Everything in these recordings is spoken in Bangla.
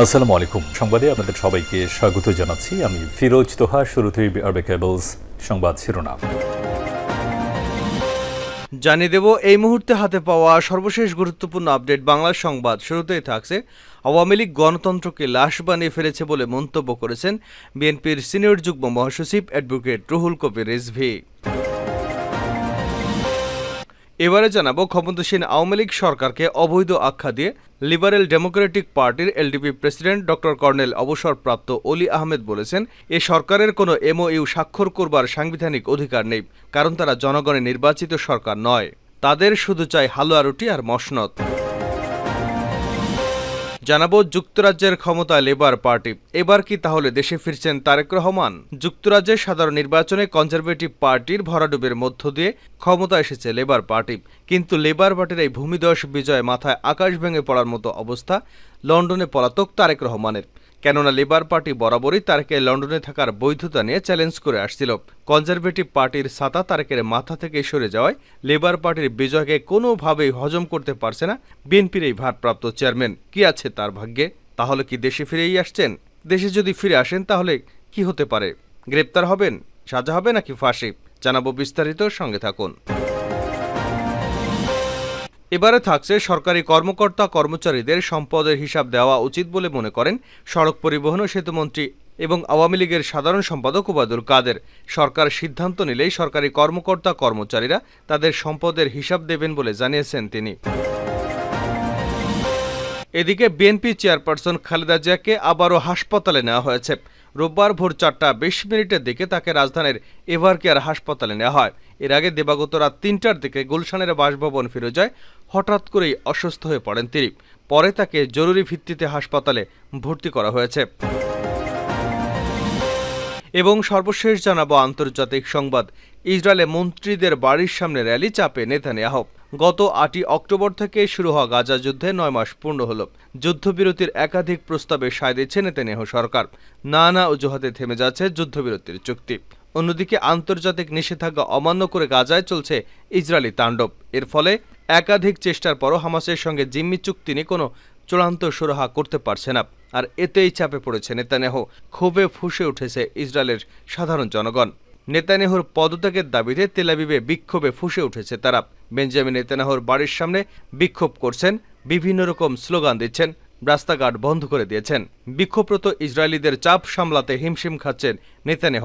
আসসালামু আলাইকুম। সংবাদে আপনাদের সবাইকে স্বাগত জানাচ্ছি। আমি ফিরোজ তোহা, শুরুতেই আরবে কেবলস সংবাদ শিরোনাম। জানিয়ে দেব, এই মুহূর্তে হাতে পাওয়া সর্বশেষ গুরুত্বপূর্ণ আপডেট বাংলা সংবাদ। শুরুতেই থাকছে, আওয়ামী লীগ গণতন্ত্রকে লাশ বানিয়ে ফেলেছে বলে মন্তব্য করেছেন বিএনপির সিনিয়র যুগ্ম মহাসচিব অ্যাডভোকেট রুহুল কবির রিজভি। এবারে জানাব ক্ষমতাসীন আওয়ামী লীগ সরকারকে অবৈধ আখ্যা দিয়ে লিবারেল ডেমোক্রেটিক পার্টির এলডিপি প্রেসিডেন্ট ডক্টর কর্নেল অবসরপ্রাপ্ত অলি আহমেদ বলেছেন, এ সরকারের কোনো এমওইউ স্বাক্ষর করবার সাংবিধানিক অধিকার নেই, কারণ তারা জনগণের নির্বাচিত সরকার নয়। তাদের শুধু চাই হালুয়া রুটি আর মসনদ। জানাব যুক্তরাজ্যের ক্ষমতায় লেবার পার্টি এবার কি তাহলে দেশে ফিরছেন তারেক রহমান? যুক্তরাজ্যের সাধারণ নির্বাচনে কনজারভেটিভ পার্টির ভরাডুবের মধ্য দিয়ে ক্ষমতা এসেছে লেবার পার্টি কিন্তু লেবার পার্টির এই ভূমিদশ বিজয় মাথায় আকাশ ভেঙে পড়ার মতো অবস্থা লন্ডনে পলাতক তারেক রহমানের। কেননা লেবার পার্টি বরাবরই তারেকের লন্ডনে থাকার বৈধতা নিয়ে চ্যালেঞ্জ করে আসছিল। কনজারভেটিভ পার্টির সাতা তারেকের মাথা থেকে সরে যাওয়ায় লেবার পার্টির বিজয়কে কোনোভাবেই হজম করতে পারছে না বিএনপির এই ভারপ্রাপ্ত চেয়ারম্যান। কি আছে তার ভাগ্যে? তাহলে কি দেশে ফিরেই আসছেন? দেশে যদি ফিরে আসেন, তাহলে কি হতে পারে? গ্রেপ্তার হবেন? সাজা হবে নাকি ফাঁসি? জানাব বিস্তারিত, সঙ্গে থাকুন। এবারে থাকছে সরকারি কর্মকর্তা কর্মচারীদের সম্পদের হিসাব দেওয়া উচিত বলে মনে করেন সড়ক পরিবহন ও সেতুমন্ত্রী এবং আওয়ামী লীগের সাধারণ সম্পাদক ওবায়দুল কাদের। সরকার সিদ্ধান্ত নিলেই সরকারি কর্মকর্তা কর্মচারীরা তাদের সম্পদের হিসাব দেবেন বলে জানিয়েছেন তিনি। এদিকে বিএনপি চেয়ারপারসন খালেদা জিয়াকে আবারও হাসপাতালে নেওয়া হয়েছে। রোববার ভোর চারটা বিশ মিনিটের দিকে তাকে রাজধানীর এভার কেয়ার হাসপাতালে নেওয়া হয়। এর আগে দেবাগত রাত তিনটার দিকে গুলশানের বাসভবন ফিরে যায়, হঠাৎ করেই অসুস্থ হয়ে পড়েন তিনি। পরে তাকে জরুরি ভিত্তিতে হাসপাতালে ভর্তি করা হয়েছে। এবং সর্বশেষ জানাব আন্তর্জাতিক সংবাদ। ইসরায়েলে মন্ত্রীদের বাড়ির সামনে র্যালি চাপে নেতানিয়াহ। গত আটই অক্টোবর থেকে শুরু হওয়া গাজা যুদ্ধে নয় মাস পূর্ণ হল। যুদ্ধবিরতির একাধিক প্রস্তাবে সায় দিচ্ছে নেতানিয়াহু সরকার। নানা অজুহাতে থেমে যাচ্ছে যুদ্ধবিরতির চুক্তি। অন্যদিকে আন্তর্জাতিক নিষেধাজ্ঞা অমান্য করে গাজায় চলছে ইসরায়েলি তাণ্ডব। এর ফলে একাধিক চেষ্টার পরও হামাসের সঙ্গে জিম্মি চুক্তি নিয়ে কোনো চূড়ান্ত সুরাহা করতে পারছে না। আর এতেই চাপে পড়েছে নেতানেহ। ক্ষোভে ফুসে উঠেছে ইসরায়েলের সাধারণ জনগণ। নেতানেহুর পদত্যাগের দাবিতে তেলাবিবে বিক্ষোভে ফুসে উঠেছে তারা। বেঞ্জামিন নেতানাহুর বাড়ির সামনে বিক্ষোভ করছেন, বিভিন্ন রকম স্লোগান দিচ্ছেন, রাস্তাঘাট বন্ধ করে দিয়েছেন। বিক্ষোভরত ইসরায়েলিদের চাপ সামলাতে হিমশিম খাচ্ছেন নেতানেহ।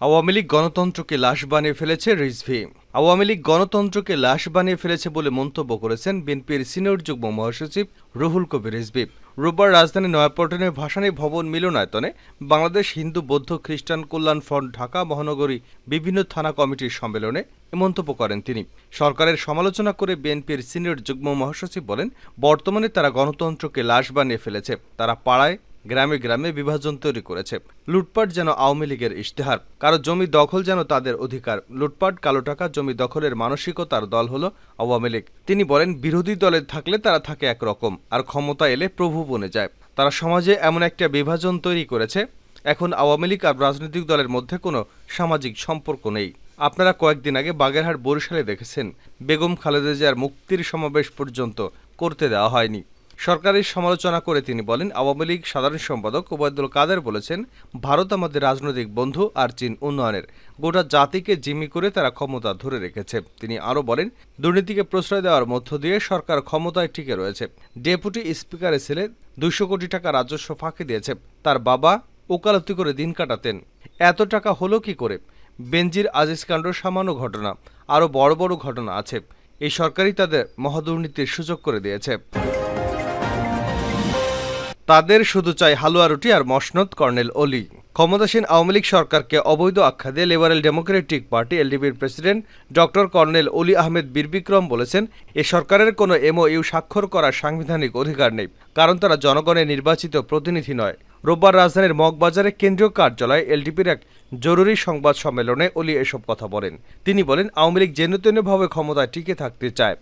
আওয়ামী লীগ গণতন্ত্রকে লাশ বানিয়ে ফেলেছে রিজভি। আওয়ামী লীগ গণতন্ত্রকে লাশ বানিয়ে ফেলেছে বলে মন্তব্য করেছেন বিএনপির সিনিয়র যুগ্ম মহাসচিব রুহুল কবির রিজভি। রোববার রাজধানী নয়াপল্টনের ভাসানী ভবন মিলনায়তনে বাংলাদেশ হিন্দু বৌদ্ধ খ্রিস্টান কল্যাণ ফ্রন্ট ঢাকা মহানগরী বিভিন্ন থানা কমিটির সম্মেলনে এ মন্তব্য করেন তিনি। সরকারের সমালোচনা করে বিএনপির সিনিয়র যুগ্ম মহাসচিব বলেন, বর্তমানে তারা গণতন্ত্রকে লাশ বানিয়ে ফেলেছে। তারা পাড়ায় গ্রামে গ্রামে বিভাজন তৈরি করেছে। লুটপাট যেন আওয়ামী লীগের ইশতেহার। কারও জমি দখল যেন তাদের অধিকার। লুটপাট, কালো টাকা, জমি দখলের মানসিকতার দল হলো আওয়ামী লীগ। তিনি বলেন, বিরোধী দলে থাকলে তারা থাকে একরকম, আর ক্ষমতা এলে প্রভু বনে যায়। তারা সমাজে এমন একটা বিভাজন তৈরি করেছে। এখন আওয়ামী লীগ আর রাজনৈতিক দলের মধ্যে কোনো সামাজিক সম্পর্ক নেই। আপনারা কয়েকদিন আগে বাগেরহাট বরিশালে দেখেছেন। বেগম খালেদা জিয়ার মুক্তির সমাবেশ পর্যন্ত করতে দেওয়া হয়নি। সরকারের সমালোচনা করে তিনি বলেন, আওয়ামী লীগ সাধারণ সম্পাদক ওবায়দুল কাদের বলেছেন, ভারত আমাদের রাজনৈতিক বন্ধু আর চীন উন্নয়নের। গোটা জাতিকে জিম্মি করে তারা ক্ষমতা ধরে রেখেছে। তিনি আরও বলেন, দুর্নীতিকে প্রশ্রয় দেওয়ার মধ্য দিয়ে সরকার ক্ষমতায় টিকে রয়েছে। ডেপুটি স্পিকারের ছেলে দুশো কোটি টাকা রাজস্ব ফাঁকি দিয়েছে। তার বাবা ওকালতি করে দিন কাটাতেন। এত টাকা হলো কি করে? বেনজির আজিজ কাণ্ড সামান্য ঘটনা, আরও বড় বড় ঘটনা আছে। এই সরকারই তাদের মহাদুর্নীতির সুযোগ করে দিয়েছে। তাদের শুধু চাই হালুয়া রুটি আর মসনদ, কর্নেল অলি। ক্ষমতাসীন আওয়ামী লীগ সরকারকে অবৈধ আখ্যা দিয়ে liberal democratic party এলডিপির president doctor colonel Oli Ahmed Birbikram বলেছেন, এ সরকারের কোনো এমওইউ স্বাক্ষর করার সাংবিধানিক অধিকার নেই, কারণ তারা জনগণের নির্বাচিত প্রতিনিধি নয়। রোববার রাজধানীর মগবাজারে কেন্দ্রীয় কার্যালয়ে এলডিপির এক জরুরি সংবাদ সম্মেলনে অলি এসব কথা বলেন। তিনি বলেন, আওয়ামী লীগ যেন তেনভাবে ক্ষমতায় টিকে থাকতে চায়,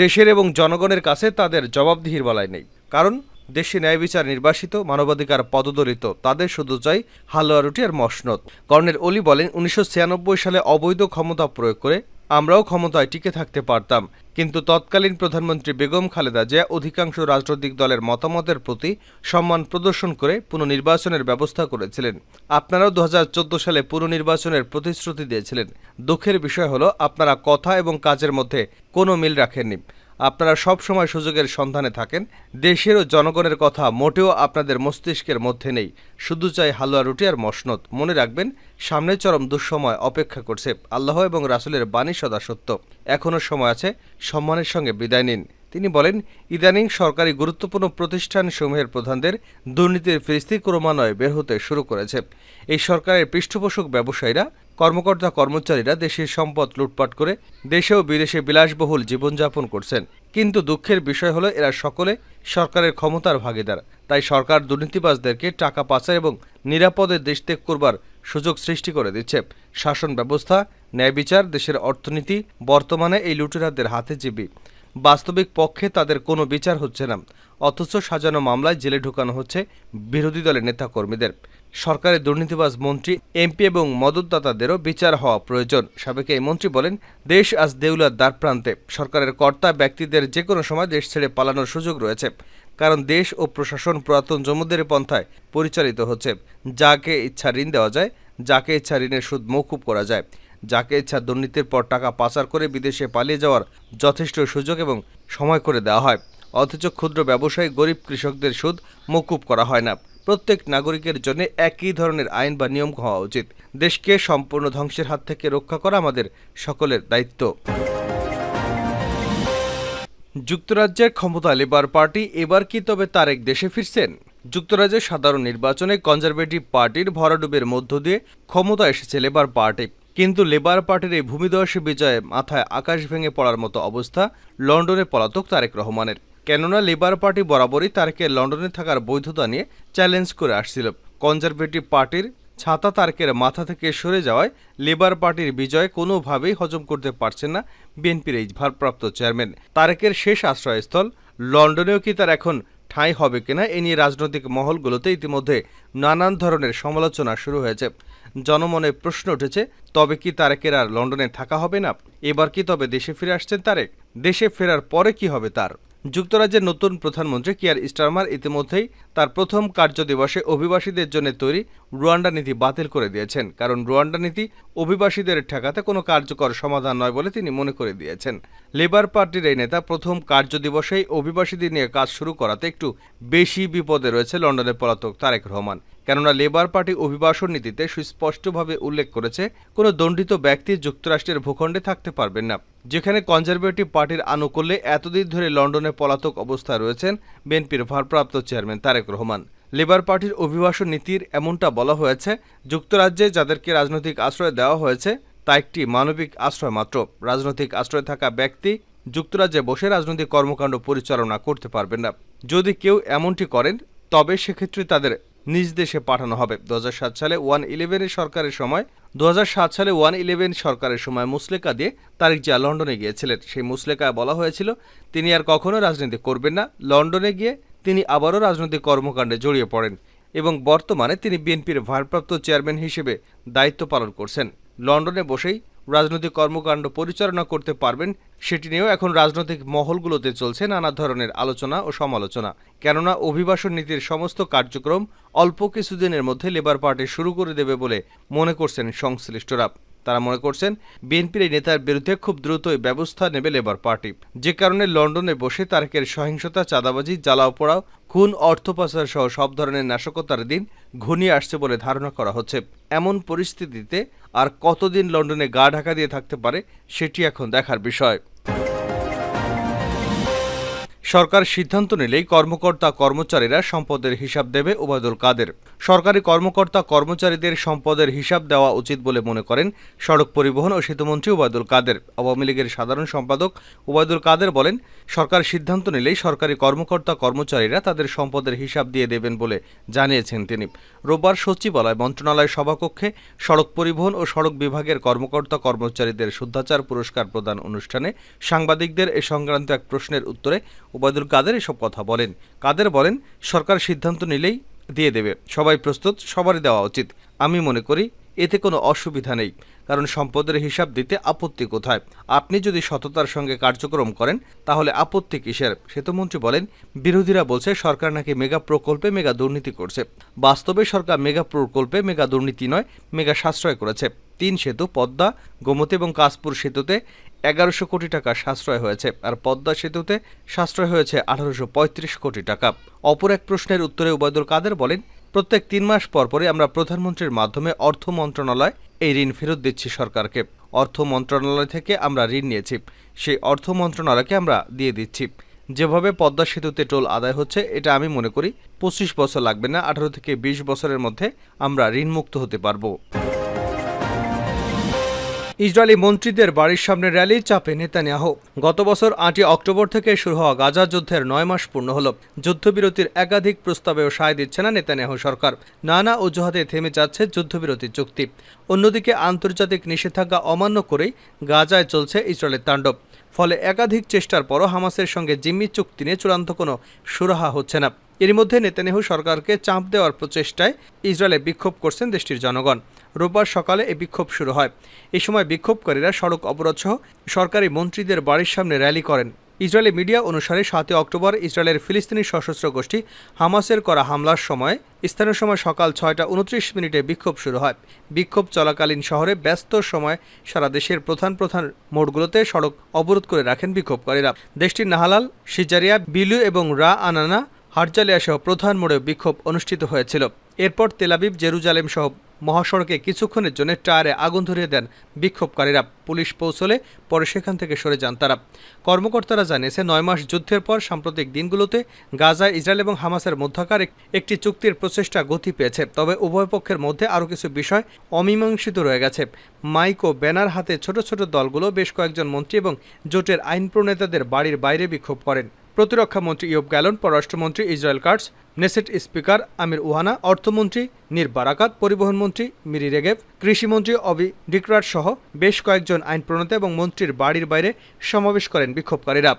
দেশের এবং জনগণের কাছে তাদের জবাবদিহির বলায় নেই, কারণ দেশে ন্যায় বিচার নির্বাসিত, মানবাধিকার পদদলিত, তাদের শুধু চাই হালুয়া রুটি আর মসনদ। কর্নেল অলি বলেন, উনিশশো ছিয়ানব্বই সালে অবৈধ ক্ষমতা প্রয়োগ করে আমরাও ক্ষমতায় টিকে থাকতে পারতাম। কিন্তু তৎকালীন প্রধানমন্ত্রী বেগম খালেদা জিয়া অধিকাংশ রাজনৈতিক দলের মতামতের প্রতি সম্মান প্রদর্শন করে পুনর্নির্বাচনের ব্যবস্থা করেছিলেন। আপনারাও দু হাজার চোদ্দ সালে পুনর্নির্বাচনের প্রতিশ্রুতি দিয়েছিলেন। দুঃখের বিষয় হলো, আপনারা কথা এবং কাজের মধ্যে কোনো মিল রাখেননি। আপনারা সব সময় সুযোগের সন্ধানে থাকেন। দেশের ও জনগণের কথা মোটেও আপনাদের মস্তিষ্কের মধ্যে নেই। শুধু চাই হালুয়া রুটি আর মসনত মনে রাখবেন সামনে চরম দুঃসময় অপেক্ষা করছে আল্লাহ এবং রাসুলের বাণী সদা সত্য। এখনও সময় আছে, সম্মানের সঙ্গে বিদায় নিন। তিনি বলেন, ইদানিং সরকারি গুরুত্বপূর্ণ প্রতিষ্ঠানসমূহের প্রধানদের দুর্নীতির ফিরিস্তি ক্রমান্বয়ে বের হতে শুরু করেছে। এই সরকারের পৃষ্ঠপোষক ব্যবসায়ীরা, কর্মকর্তা কর্মচারীরা দেশের সম্পদ লুটপাট করে দেশে ও বিদেশে বিলাসবহুল জীবনযাপন করছেন। কিন্তু দুঃখের বিষয় হলো, এরা সকলে সরকারের ক্ষমতার ভাগিদার। তাই সরকার দুর্নীতিবাজদেরকে টাকা পাচার এবং নিরাপদে দেশ ত্যাগ করবার সুযোগ সৃষ্টি করে দিচ্ছে। শাসন ব্যবস্থা ন্যায় বিচার দেশের অর্থনীতি, বর্তমানে এই লুটেরাদের হাতে জীবী বাস্তবিক পক্ষে তাদের কোনো বিচার হচ্ছে না। অথচ সাজানো মামলায় জেলে ঢুকানো হচ্ছে বিরোধী দলের নেতাকর্মীদের। সরকারের দুর্নীতিবাজ মন্ত্রী, এমপি এবং মদতদাতাদেরও বিচার হওয়া প্রয়োজন। সাবেক এই মন্ত্রী বলেন, দেশ আজ দেউলার দ্বার প্রান্তে। সরকারের কর্তা ব্যক্তিদের যে কোনো সময় দেশ ছেড়ে পালানোর সুযোগ রয়েছে। কারণ দেশ ও প্রশাসন পুরাতন জমুদের পন্থায় পরিচালিত হচ্ছে। যাকে ইচ্ছা ঋণ দেওয়া যায়, যাকে ইচ্ছা ঋণের সুদ মৌকুব করা যায়। যাকে ইচ্ছা দুর্নীতির পর টাকা পাচার করে বিদেশে পালিয়ে যাওয়ার যথেষ্ট সুযোগ এবং সময় করে দেওয়া হয়। অথচ ক্ষুদ্র ব্যবসায়ী গরিব কৃষকদের সুদ মকুব করা হয় না। প্রত্যেক নাগরিকের জন্য একই ধরনের আইন বা নিয়ম হওয়া উচিত। দেশকে সম্পূর্ণ ধ্বংসের হাত থেকে রক্ষা করা আমাদের সকলের দায়িত্ব। যুক্তরাজ্যের ক্ষমতা লেবার পার্টি এবার কি তবে তারেক দেশে ফিরছেন? যুক্তরাজ্যের সাধারণ নির্বাচনে কনজারভেটিভ পার্টির ভরাডুবের মধ্য দিয়ে ক্ষমতা এসেছে লেবার পার্টি। কিন্তু লেবার পার্টির এই ভূমিদর্শী বিজয়ে মাথায় আকাশ ভেঙে পড়ার মতো অবস্থা লন্ডনে পলাতক তারেক রহমানের। কেননা লেবার পার্টি বরাবরই তারেকের লন্ডনে থাকার বৈধতা নিয়ে চ্যালেঞ্জ করে আসছিল। কনজারভেটিভ পার্টির ছাতা তারকের মাথা থেকে সরে যাওয়ায় লেবার পার্টির বিজয় কোনোভাবেই হজম করতে পারছেন না বিএনপির এই ভারপ্রাপ্ত চেয়ারম্যান। তারেকের শেষ আশ্রয়স্থল লন্ডনেও কি তার এখন ঠাঁই হবে কিনা এ নিয়ে রাজনৈতিক মহলগুলোতে ইতিমধ্যে নানান ধরনের সমালোচনা শুরু হয়েছে। জনমনে প্রশ্ন উঠেছে, তবে কি তারেকের আর লন্ডনে থাকা হবে না? এবার কি তবে দেশে ফিরে আসছেন তারেক? দেশে ফেরার পরে কি হবে তার? যুক্তরাজ্যের নতুন প্রধানমন্ত্রী কিয়ার স্টারমার ইতিমধ্যেই তার প্রথম কার্যদিবসে অভিবাসীদের জন্য তৈরি রুয়ান্ডা নীতি বাতিল করে দিয়েছেন। কারণ রুয়ান্ডা নীতি অভিবাসীদের ঠেকাতে কোনো কার্যকর সমাধান নয় বলে তিনি মনে করে দিয়েছেন। লেবার পার্টির এই নেতা প্রথম কার্যদিবসেই অভিবাসীদের নিয়ে কাজ শুরু করাতে একটু বেশি বিপদে রয়েছে লন্ডনের পলাতক তারেক রহমান। কেননা লেবার পার্টি অভিবাসন নীতিতে সুস্পষ্টভাবে উল্লেখ করেছে, কোনো দণ্ডিত ব্যক্তি যুক্তরাষ্ট্রের ভূখণ্ডে থাকতে পারবেন না। যেখানে কনজারভেটিভ পার্টির আনুকূল্যে এতদিন ধরে লন্ডনে পলাতক অবস্থায় রয়েছেন বিএনপির ভারপ্রাপ্ত চেয়ারম্যান তারেক রহমান। লেবার পার্টির অভিবাসন নীতির এমনটা বলা হয়েছে, যুক্তরাজ্যে যাদেরকে রাজনৈতিক আশ্রয় দেওয়া হয়েছে, তা একটি মানবিক আশ্রয় মাত্র। রাজনৈতিক আশ্রয় থাকা ব্যক্তি যুক্তরাজ্যে বসে রাজনৈতিক কর্মকাণ্ড পরিচালনা করতে পারবেন না। যদি কেউ এমনটি করেন, তবে সেক্ষেত্রে তাদের নিজ দেশে পাঠানো হবে। দু হাজার সাত সালে ওয়ান ইলেভেনের সরকারের সময় দু হাজার সাত সালে ওয়ান ইলেভেন সরকারের সময় মুসলেকা দিয়ে তারিক জিয়া লন্ডনে গিয়েছিলেন। সেই মুসলেকায় বলা হয়েছিল, তিনি আর কখনো রাজনীতি করবেন না। লন্ডনে গিয়ে তিনি আবারও রাজনৈতিক কর্মকাণ্ডে জড়িয়ে পড়েন এবং বর্তমানে তিনি বিএনপির ভারপ্রাপ্ত চেয়ারম্যান হিসেবে দায়িত্ব পালন করছেন। লন্ডনে বসেই রাজনৈতিক কর্মকাণ্ড পরিচালনা করতে পারবেন সেটি নিয়েও এখন রাজনৈতিক মহলগুলোতে চলছে নানা ধরনের আলোচনা ও সমালোচনা। কেননা অভিবাসন নীতির সমস্ত কার্যক্রম অল্প কিছুদিনের মধ্যে লেবার পার্টি শুরু করে দেবে বলে মনে করছেন সংশ্লিষ্টরা। তারা মনে করছেন, বিএনপির এই নেতার বিরুদ্ধে খুব দ্রুতই ব্যবস্থা নেবে লেবার পার্টি। যে কারণে লন্ডনে বসে তারেকের সহিংসতা, চাঁদাবাজি, জ্বালাও পোড়াও, খুন, অর্থ পাচার সহ সব ধরনের নাশকতার দিন ঘনিয়ে আসছে বলে ধারণা করা হচ্ছে। এমন পরিস্থিতিতে আর কতদিন লন্ডনে গা ঢাকা দিয়ে থাকতে পারে, সেটি এখন দেখার বিষয়। সরকার সিদ্ধান্ত নিলেই কর্মকর্তা কর্মচারীরা সম্পদের হিসাব দেবে ওবায়দুল কাদের। সরকারি কর্মকর্তা কর্মচারীদের সম্পদের হিসাব দেওয়া উচিত বলে মনে করেন সড়ক পরিবহন ও সেতুমন্ত্রী ওবায়দুল কাদের। আওয়ামী লীগের সাধারণ সম্পাদক ওবায়দুল কাদের বলেন, সরকার সিদ্ধান্ত নিলেই সরকারি কর্মকর্তা কর্মচারীরা তাদের সম্পদের হিসাব দিয়ে দেবেন বলে জানিয়েছেন তিনি। রোববার সচিবালয় মন্ত্রণালয় সভাকক্ষে সড়ক পরিবহন ও সড়ক বিভাগের কর্মকর্তা কর্মচারীদের শুদ্ধাচার পুরস্কার প্রদান অনুষ্ঠানে সাংবাদিকদের এ সংক্রান্ত এক প্রশ্নের উত্তরে ওবায়দুল কাদের এসব কথা বলেন। কাদের বলেন, সরকার সিদ্ধান্ত নিলেই দিয়ে দেবে। সবাই প্রস্তুত, সবারই দেওয়া উচিত। আমি মনে করি, এতে কোনো অসুবিধা নেই। কারণ সম্পদের হিসাব দিতে আপত্তি কোথায়? আপনি যদি সততার সঙ্গে কার্যক্রম করেন, তাহলে আপত্তি কিসের? সেতুমন্ত্রী বলেন, বিরোধীরা বলছে, সরকার নাকি মেগা প্রকল্পে মেগা দুর্নীতি করছে। বাস্তবে সরকার মেগা প্রকল্পে মেগা দুর্নীতি নয়, মেগা সাশ্রয় করেছে। তিন সেতু, পদ্মা, গোমতী এবং কাশপুর সেতুতে এগারোশো কোটি টাকা সাশ্রয় হয়েছে। আর পদ্মা সেতুতে সাশ্রয় হয়েছে আঠারোশো পঁয়ত্রিশ কোটি টাকা। অপর এক প্রশ্নের উত্তরে উবায়দুল কাদের বলেন, প্রত্যেক তিন মাস পর পরই আমরা প্রধানমন্ত্রীর মাধ্যমে অর্থ মন্ত্রণালয় এই ঋণ ফেরত দিচ্ছি সরকারকে। অর্থ মন্ত্রণালয় থেকে আমরা ঋণ নিয়েছি, সেই অর্থ মন্ত্রণালয়কে আমরা দিয়ে দিচ্ছি। যেভাবে পদ্মা সেতুতে টোল আদায় হচ্ছে, এটা আমি মনে করি পঁচিশ বছর লাগবে না, আঠারো থেকে বিশ বছরের মধ্যে আমরা ঋণমুক্ত হতে পারব। ইসরায়েলি মন্ত্রীদের বাড়ির সামনে র্যালি চাপে নেতানিয়াহু। গত বছর আটই অক্টোবর থেকে শুরু হওয়া গাজা যুদ্ধের নয় মাস পূর্ণ হল। যুদ্ধবিরতির একাধিক প্রস্তাবেও সায় দিচ্ছে না নেতানিয়াহু সরকার। নানা অজুহাতে থেমে যাচ্ছে যুদ্ধবিরতি চুক্তি। অন্যদিকে আন্তর্জাতিক নিষেধাজ্ঞা অমান্য করেই গাজায় চলছে ইসরায়েলের তাণ্ডব। ফলে একাধিক চেষ্টার পরও হামাসের সঙ্গে জিম্মি চুক্তি নিয়ে চূড়ান্ত কোনো সুরাহা হচ্ছে না। এর মধ্যে নেতানিয়াহু সরকারকে চাপ দেওয়ার প্রচেষ্টায় ইসরায়েলে বিক্ষোভ করছেন দেশটির জনগণ। রোববার সকালে এই বিক্ষোভ শুরু হয়। এ সময় বিক্ষোভকারীরা সড়ক অবরোধ সহ সরকারি মন্ত্রীদের বাড়ির সামনে র্যালি করেন। ইসরায়েলি মিডিয়া অনুসারে সাতই অক্টোবর ইসরায়েলের ফিলিস্তিনি সশস্ত্র গোষ্ঠী হামাসের করা হামলার সময় স্থানীয় সময় সকাল ছয়টা উনত্রিশ মিনিটে বিক্ষোভ শুরু হয়। বিক্ষোভ চলাকালীন শহরে ব্যস্ত সময় সারা দেশের প্রধান প্রধান মোড়গুলোতে সড়ক অবরোধ করে রাখেন বিক্ষোভকারীরা। দেশটির নাহালাল, সিজারিয়া, বিলু এবং রা আনানা হারজালিয়া সহ প্রধান মোড়ে বিক্ষোভ অনুষ্ঠিত হয়েছিল। এরপর তেলাবিব জেরুজালেম সহ মহাসড়কে কিছুক্ষণের জন্য টায়ারে আগুন ধরিয়ে দেন বিক্ষোভকারীরা। পুলিশ পৌঁছলে পরে সেখান থেকে সরে যান তারা। কর্মকর্তারা জানিয়েছে, নয় মাস যুদ্ধের পর সাম্প্রতিক দিনগুলোতে গাজা, ইসরায়েল এবং হামাসের মধ্যকার একটি চুক্তির প্রচেষ্টা গতি পেয়েছে। তবে উভয় পক্ষের মধ্যে আরও কিছু বিষয় অমীমাংসিত রয়ে গেছে। মাইক ও ব্যানার হাতে ছোট ছোট দলগুলো বেশ কয়েকজন মন্ত্রী এবং জোটের আইন প্রণেতাদের বাড়ির বাইরে বিক্ষোভ করেন। প্রতিরক্ষা মন্ত্রী ইয়ব গ্যালন, পররাষ্ট্রমন্ত্রী Israel Katz Knesset speaker Amir Ohana অর্থমন্ত্রী নির বারাকাত, পরিবহন মন্ত্রী মিরি রেগেভ কৃষিমন্ত্রী অবি ডিকরার সহ বেশ কয়েকজন আইন প্রণেতা এবং মন্ত্রীর বাড়ির বাইরে সমাবেশ করেন বিক্ষোভকারীরা।